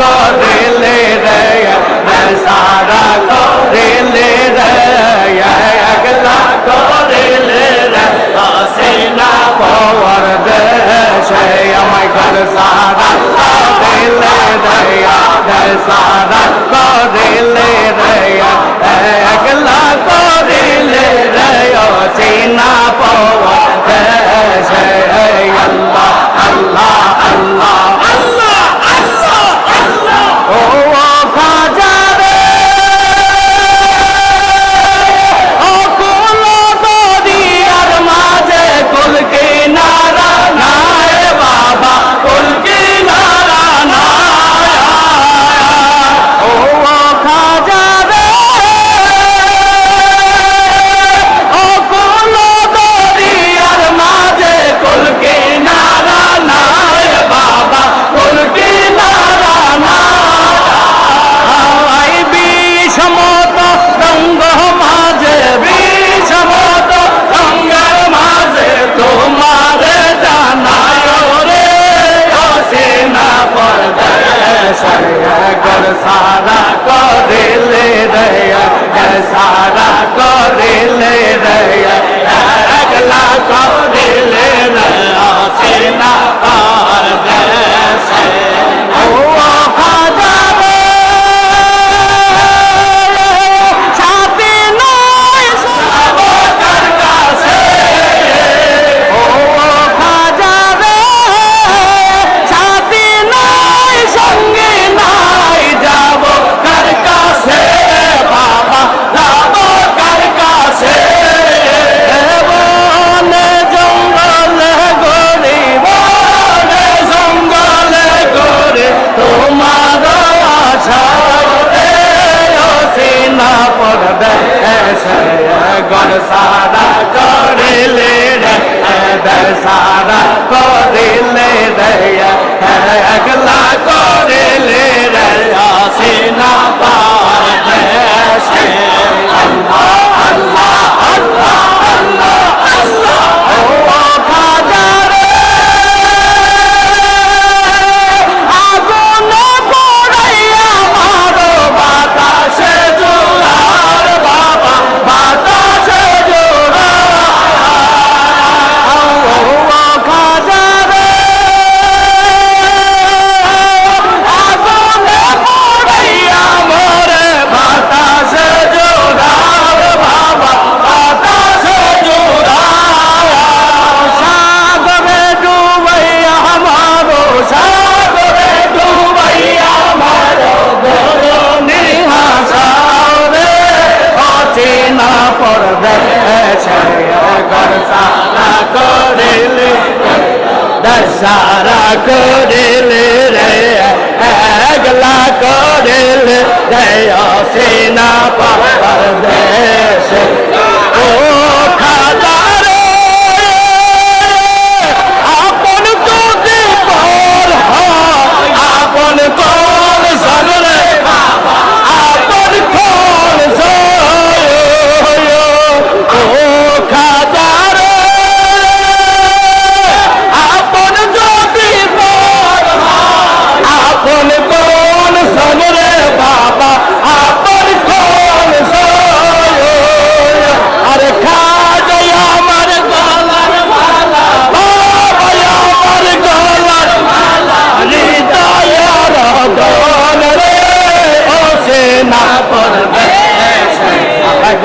করিলে সারা করিলে একলা করিলে সেনা পর দেশে, আমায় ঘর সারা করিলে সারা করিলে একলা করিলে সেনা পর দেশে। আল্লাহ আল্লাহ আল্লাহ। সেনা পাহাড় দেয়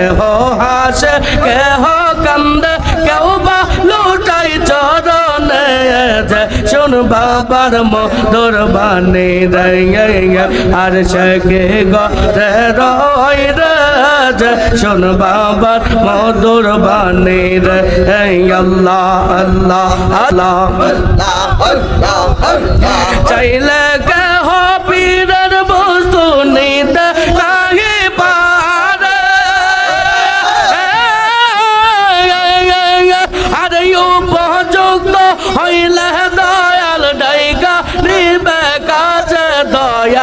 কেহ হাসে কেহ কান্দে কেউ বা লুটাই চরণে শুন বাবার মধুর বাণী রে আর সে গে গে রয় রে শোন বাবার মধুর বাণী রে আল্লাহ আল্লাহ আল্লাহ চাইলে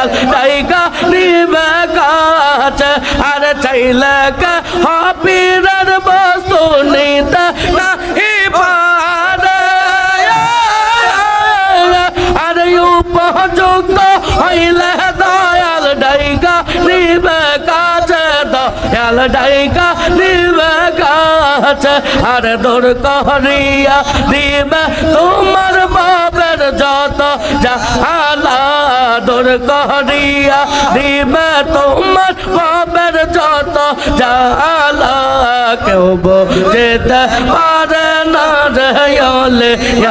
দয়াল টাইকা নিবে কাছে আর চাইলে কে হপিরার বস্তু নিতে নাহি পারে আর উপযুক্ত হইলে দয়াল ডাইকা নিবে কাছে দয়াল ডাইকা নিবে কাছে আর দূর করিয়া দিবে তোমার বাবের যত জাহালা দূর করিয়া দিবে তোমার বাবের যত জাহালা কেউ বুঝতে পারে না রে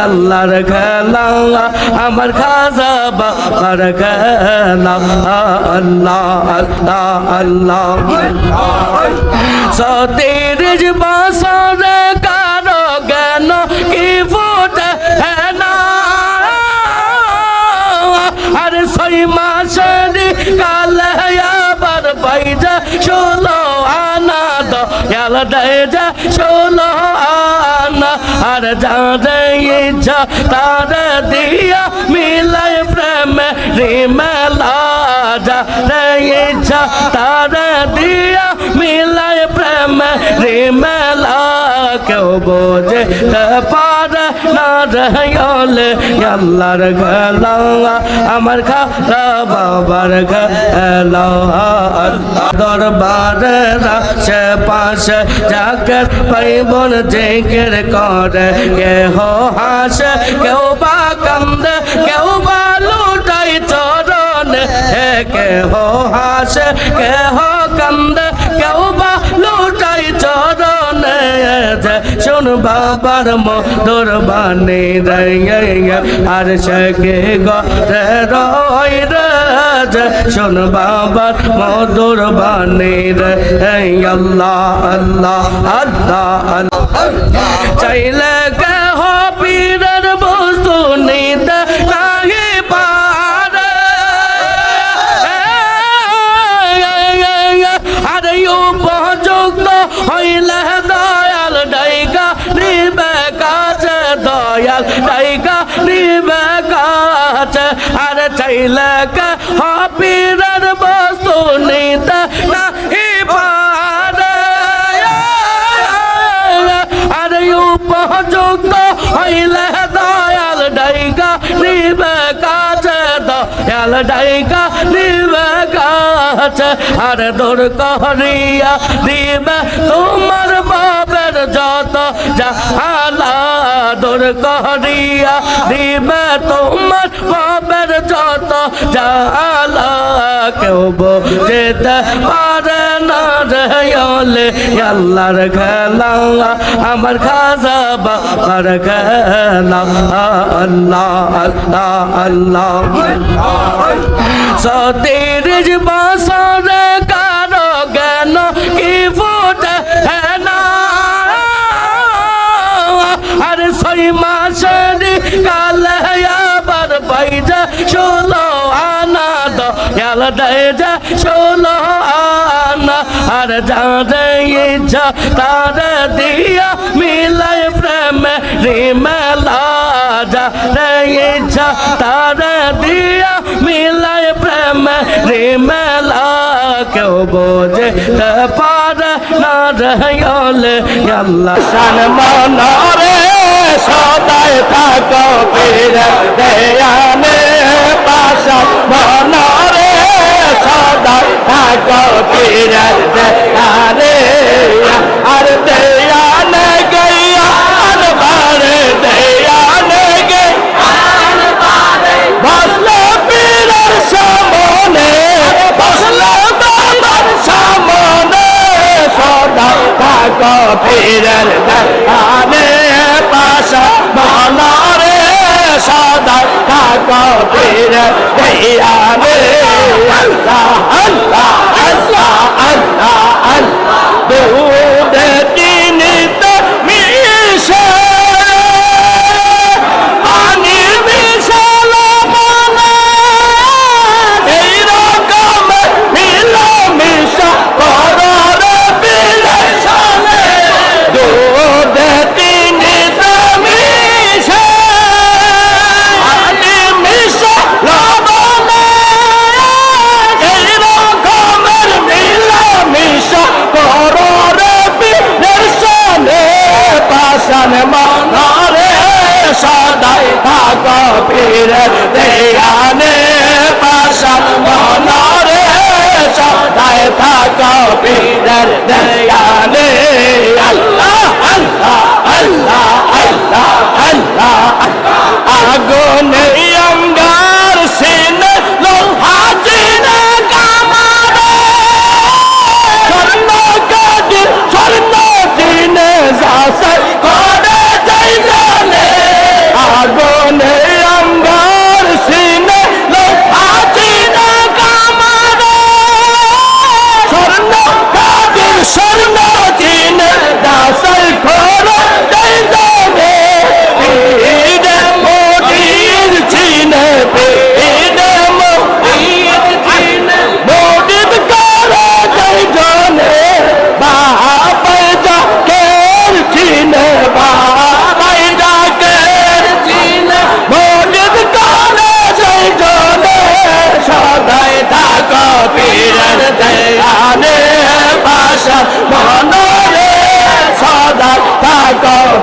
আল্লাহর খেলা, আমার খাজা বাবার খেলা, আল্লাহ আল্লাহ। আল্লাহ সতীর বাসর কারও জ্ঞান কি ফুটে? না আর ছয় মাসের কালে আবার পাইজা ষোলো আনা দয়াল দেয় যা ষোলো আনা আর যারে ইচ্ছা তার দিয়া মিলাই প্রেম রিমেলা যারে ইচ্ছা তার দিয়া মিলাই প্রেম রিমেলা বোঝে পারে না রহলে আল্লাহর গলা আমার খালা বাবার গলা দরবার রাশে পাশে যাকে পাইবন জেকের করে, কেহ হাসে, কেউ বা কান্দে, কেউ বা লুটাই চরণ কেহ হাসে, কেহ শুন বাবার মধুর বানে আর সকে গরে রয় বাবার মধুর বানে আল্লাহ আল্লাহ আল্লাহ আল্লাহ। চাইলে কে হবিরের বস্তু নিতে কাছে আর চাইলে কে হবিরের বস্তু নিতে নাহি পারে। আরে উপযুক্ত হইলে দয়াল ডাইকা নিবে কাছে, দয়াল ডাইকা নিবে কাছে আর দূর করিয়া দিবে তোমার বাবের যত জাহালা। দূর করিয়া দিবে তোমার বাবের যত জাহালা। কেউ বুঝতে পারে আল্লাহর খেলা। আমার খাজা বাবার খেলা। আল্লাহ আল্লাহ আল্লাহ। সতীর বাসর কারও জ্ঞান কি ফুটে না? আর ছয় মাসের কালে আবার পাইজা ষোলো আনা দয়াল দেয় যা ষোলো আনা। আর যারে ইচ্ছা তার দিয়া মিলাই প্রেম রিমেলা যারে ইচ্ছা তার দিয়া রিমেলা কেউ বোঝে পারে না রহলে আল্লাহ শান মনরে সদাই থাকো পীর দেয়ানে পাশা মনরে সদাই থাকো পীর দেয়ানে আর দেয়ানে গইয়া আর বারে দেয়ানে গে বসলে পীরের সামনে বসলে বাবার সামনে সদা থাকো পীরের দেয়ানে পাশা মনরে সাদা থাকো পীরের আল্লাহ আল্লাহ আল্লাহ আল্লাহ।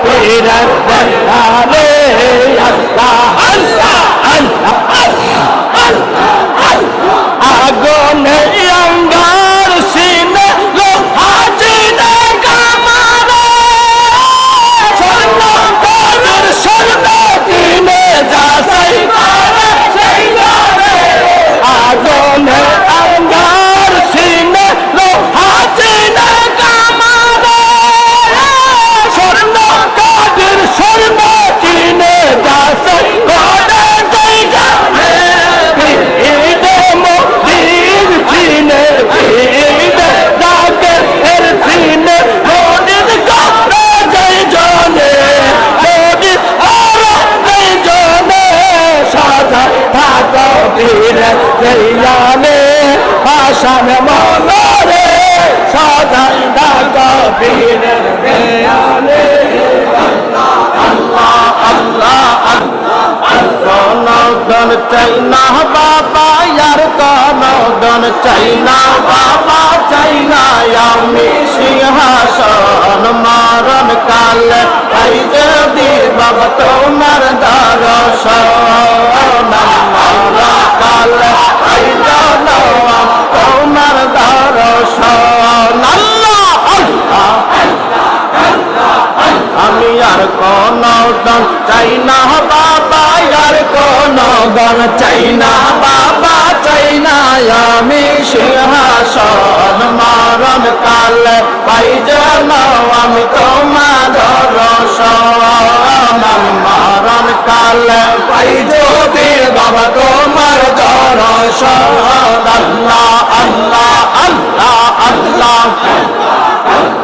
Iran Banda বাপ তোমার দর্শন আমি আর কোন চাই না বাপ আর কোন গণ চাই না, বাবা চাই না। আমি সিংহাসন মরণ কাল পাই যেন, আমি তোমার রসন মরণ কাল পাই যদি বাবা তোমার দর্শন আল্লাহ আল্লাহ আল্লাহ আল্লাহ।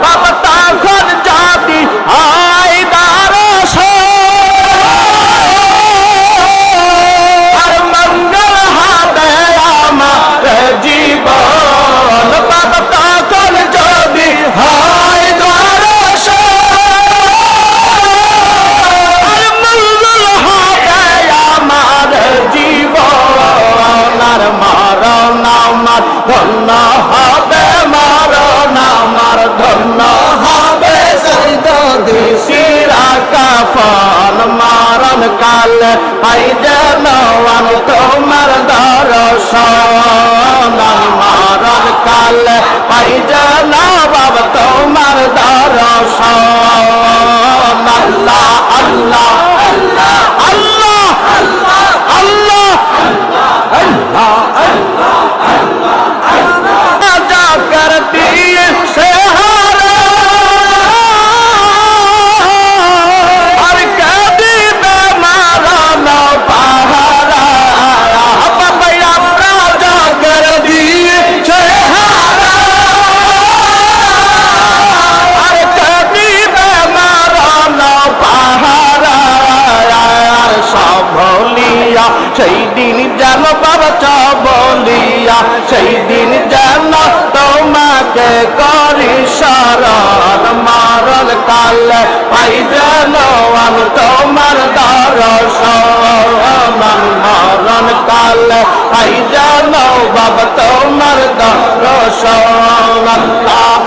বাবা তখন পাই যেন আমি তোমার দর্শন মরণ কালে। পাই যেন বাব তোমার দর্শন। আল্লাহ আল্লাহ। চাই জনওয়ান তোমার দর্শন। মরণ কাল আই জনও বাবা তোমার দর্শন। আল্লাহ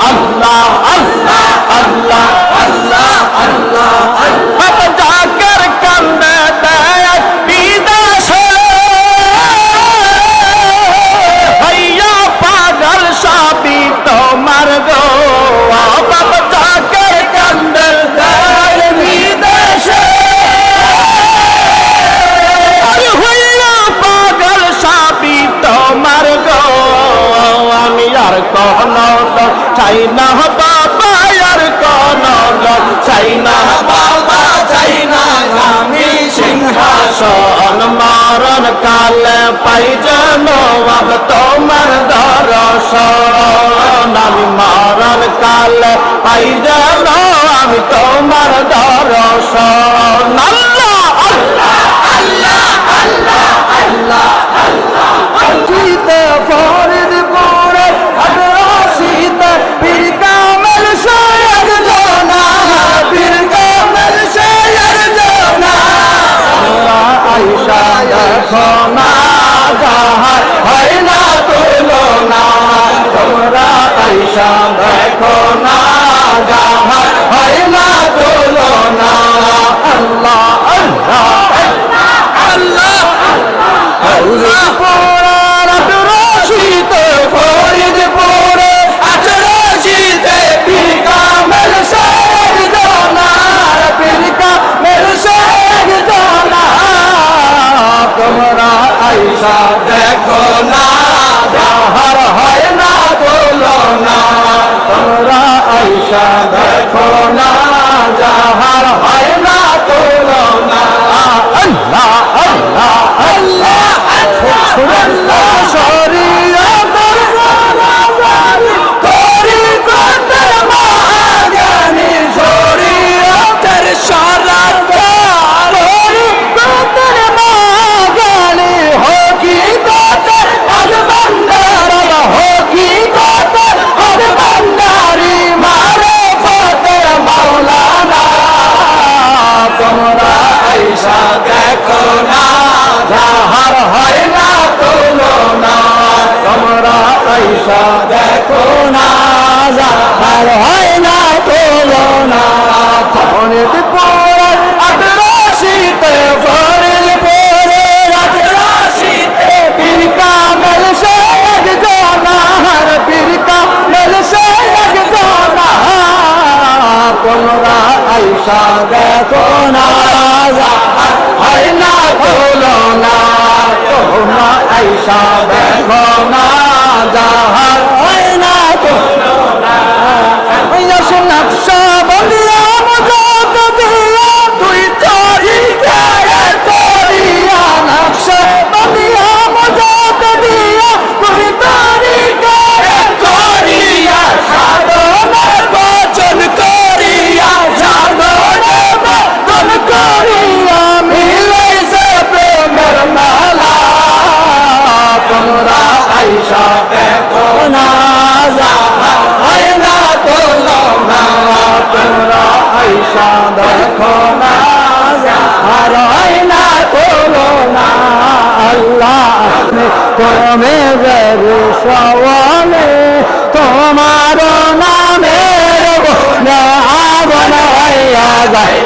সব দেখো না হয় না তোলো না তোমার সব দেখো না যাহার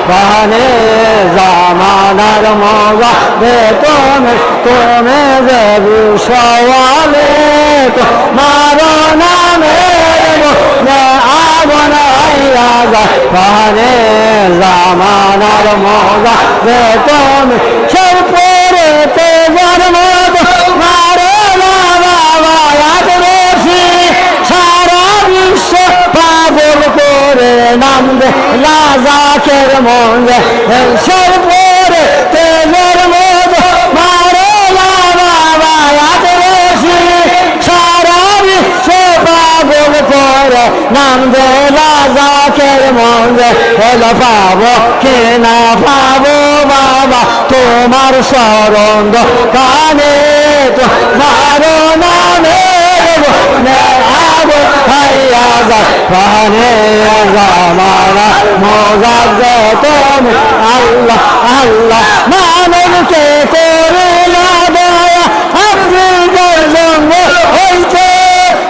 বাহারে জামানার মজা রে তুমি তুমি যে সওয়ালে তোমার নামে আবন আইয়া যায় বাহারে জামানার মজা রে তুমি রাজাকের মন সর্বরে তেজর মন মারে বাবাসি সারাবি সে পাগল করে নাম দে রাজাকের মন। হল পাবো কে না পাবো বাবা, তোমার সরন্দ কানে তো আজাদ পাহাড়ে জামানা মজাব তুমি আল্লাহ আল্লাহ মানবকে করে না দয়া আপনি জন্ম হইতে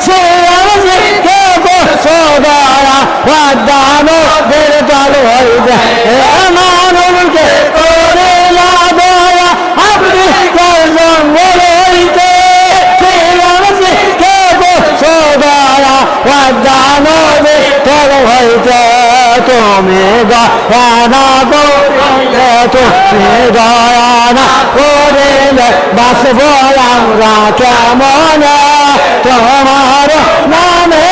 সে আমি সদারা বাদানো বের হইবে দয়ানা করিলে বাসব আমরা কেমন তোমার নামে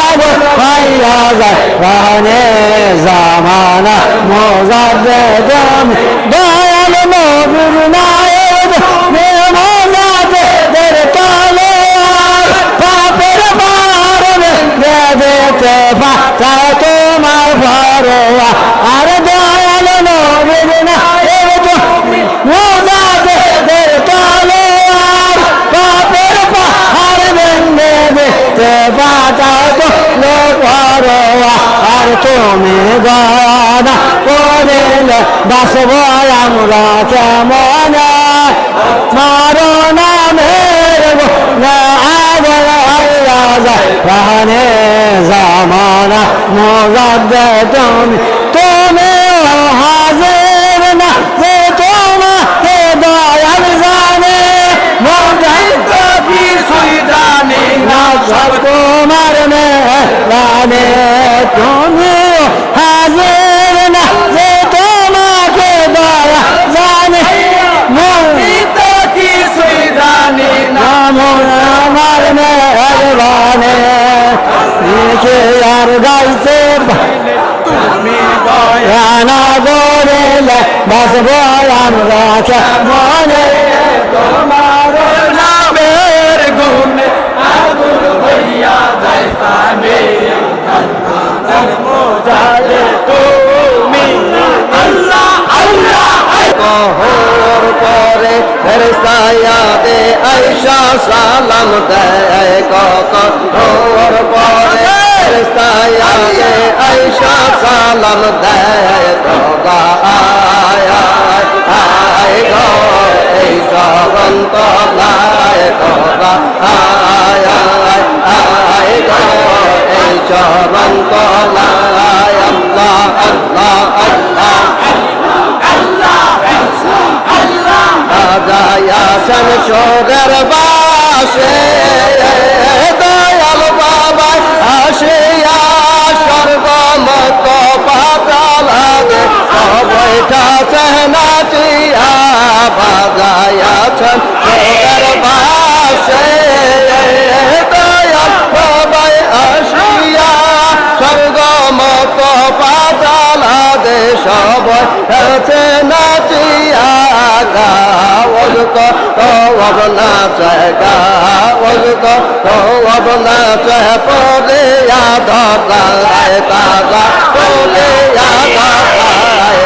আগ হইয়া যায় জামানা মোজাদ পাতাও তো আর তুমি গানা করিলে বাসব আমরা কেমন মারো নামের আগল আল্লাহ প্রাণে জামানা মোজাদ্দে তুমি সব তোমার মেহরানে তুমি হাজির না, যে তোমাকে দয়া জানে। না আমার মেহরানে নিচে আর গাইতে রানা গড়েলে বাসব আমরা মনে? তোমার পরে ফেরস্তায়াতে আয়সা সালাম দেয় কত কহর পরে ফেরস্তায়াতে আয়সা সালাম দেয় তোবা আয় আয় গো এই জবন তলায় তোবা আয় আয় গো এই জবন তলায় আল্লাহ আল্লাহ আল্লাহ রাজায়াসন সোরের বাসে, দয়াল বাবা আসিয়া স্বর্গমত পাতালাগে বৈঠা নাচিয়া বাজায়াসন সোরের বাসে। দয়াল বাবা আসিয়া পাতালা দেশ বৈঠে নাচিয়া গাওয়াল তো তব নাচে গাওয়াল তো তব নাচে পরে আদায় তাগা পরে আদায়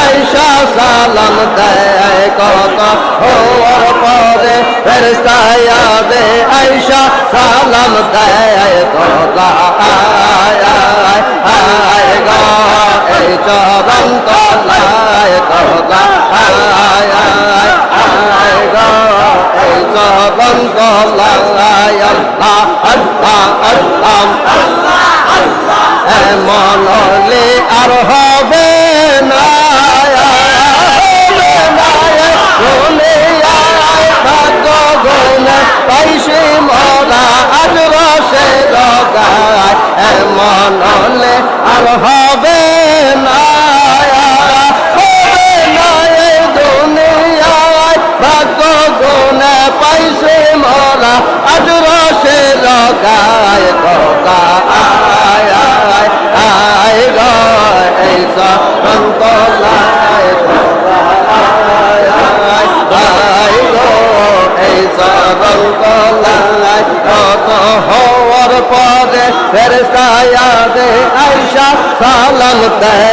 আয়সা সালাম দেয় কত হওয়ার পরে ফেরস্তায়া দে আয়সা সালাম দেয় কত আয় আয় গো এই চরণ তলায় কত আয় আয় গো এই চরণ তলায় আল্লাহ আল্লাহ আল্লাহ এমন হলে আর হবে না ফেরস্তায়া দে আয়সা সালাম দেয়।